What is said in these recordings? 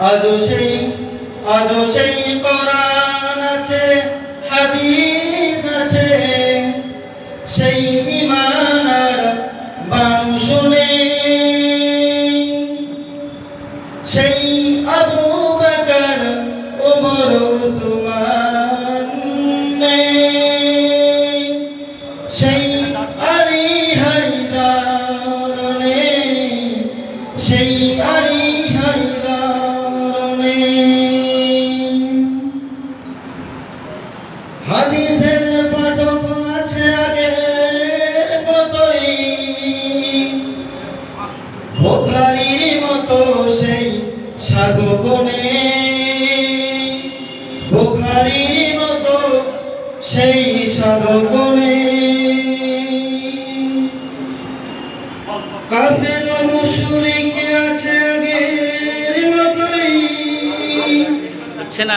আজও সেই আজও সেই কোরআন আছে হাদিস হাদিসের পাঠক আছে আগের মতোই। বোখারির মতো সেই সাধক নেই মতো সেই নেই কাফের মুশরিক আছে আগের মতোই। হচ্ছে না।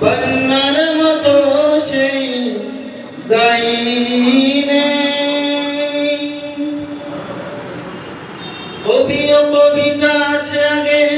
বন্যার মতো সেই নেই কবি ও কবিতা আছে আগের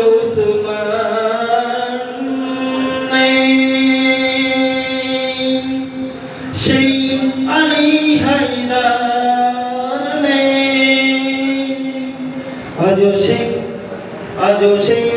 जोशी अजोशी